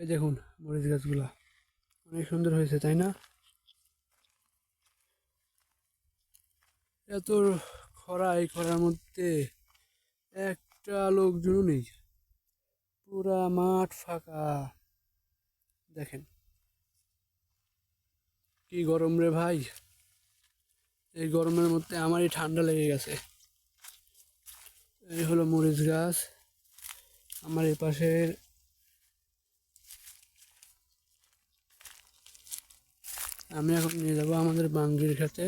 এই দেখুন, মরিচ গাছগুলা। অনেক সুন্দর হয়েছে, তাই না? এত খরা এই খরার মধ্যে একটা লোকজনও নেই, পুরা মাঠ ফাঁকা। দেখেন, কি গরম রে ভাই। এই গরমের মধ্যে আমারই ঠান্ডা লেগে গেছে। এই হলো মরিচ গাছ। আমার এই পাশের আমি এখন নিয়ে যাব আমাদের বাঙ্গির খাতে।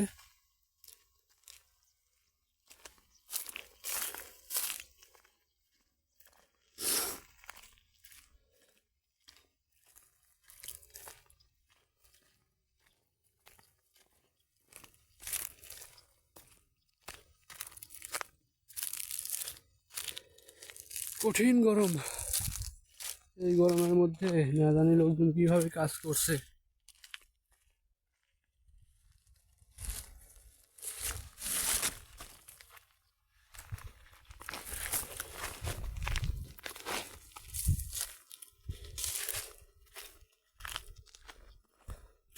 কঠিন গরম। এই গরমের মধ্যে না জানি লোকজন কীভাবে কাজ করছে?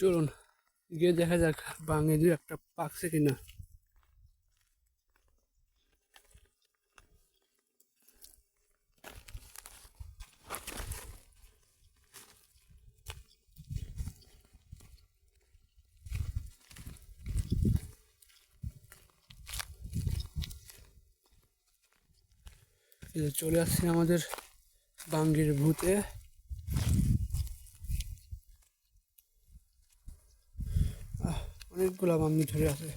চলুন গিয়ে দেখা যাক বাঙে দু একটা পাকছে কিনা। চলে আসছি আমাদের বাঙ্গির ভূতে। অনেকগুলা বাঙ্গি ধরে আছে।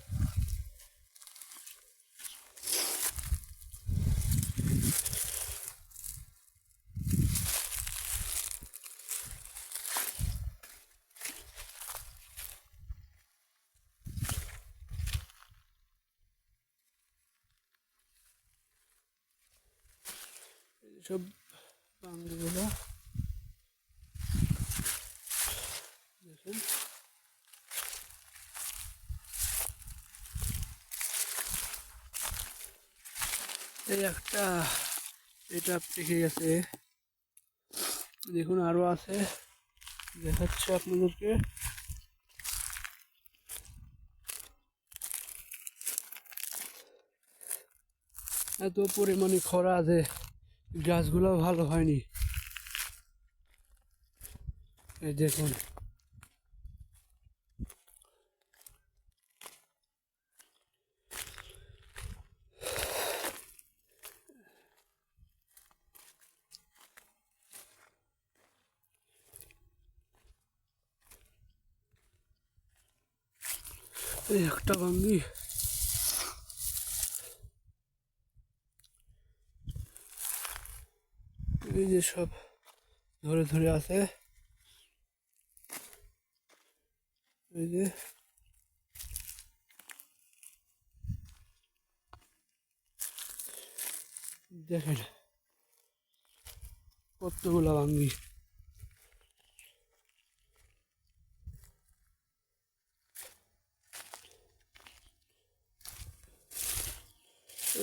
সব বাঙ্গিগুলো দেখেন। এই একটা এটা পেকে গেছে। দেখুন আরও আছে। দেখাচ্ছে আপনাদেরকে। এত পরিমাণে খরা যে গাছগুলো ভালো হয়নি। এই দেখুন। এই একটা বাঙ্গি এই যে সব ধরে ধরে আছে। এই যে। দেখেন কতগুলা ভাঙ্গি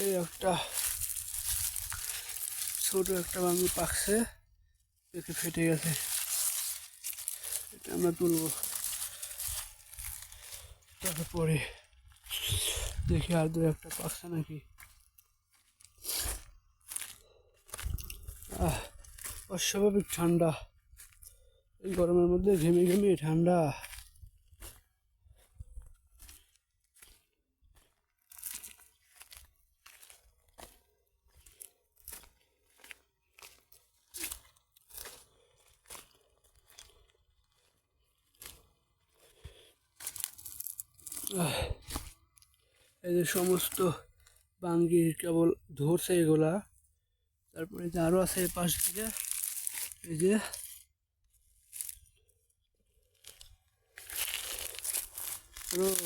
এই একটা ছোট একটা ভাঙ্গি পাকছে পেকে ফেটে গেছে। এটা আমরা তুলবো। তারপরে দেখি আর দু একটা পাকছে নাকি। আহ, অস্বাভাবিক ঠান্ডা। এই গরমের মধ্যে ঘেমে ঘেমে ঠান্ডা। এই যে সমস্ত বাঙ্গি কেবল ধরছে এগুলা। তারপরে যে আরও আছে এই পাশ দিকে। এই যে রোদ,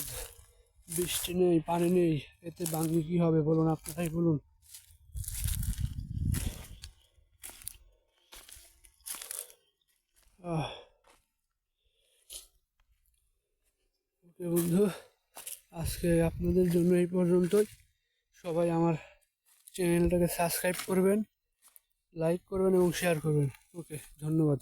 বৃষ্টি নেই, পানি নেই, এতে বাঙ্গি কি হবে বলুন আপনারাই বলুন। ওকে বন্ধু আজকে আপনাদের জন্য এই পর্যন্তই। সবাই আমার চ্যানেলটাকে সাবস্ক্রাইব করবেন, লাইক করবেন এবং শেয়ার করবেন। ওকে, ধন্যবাদ।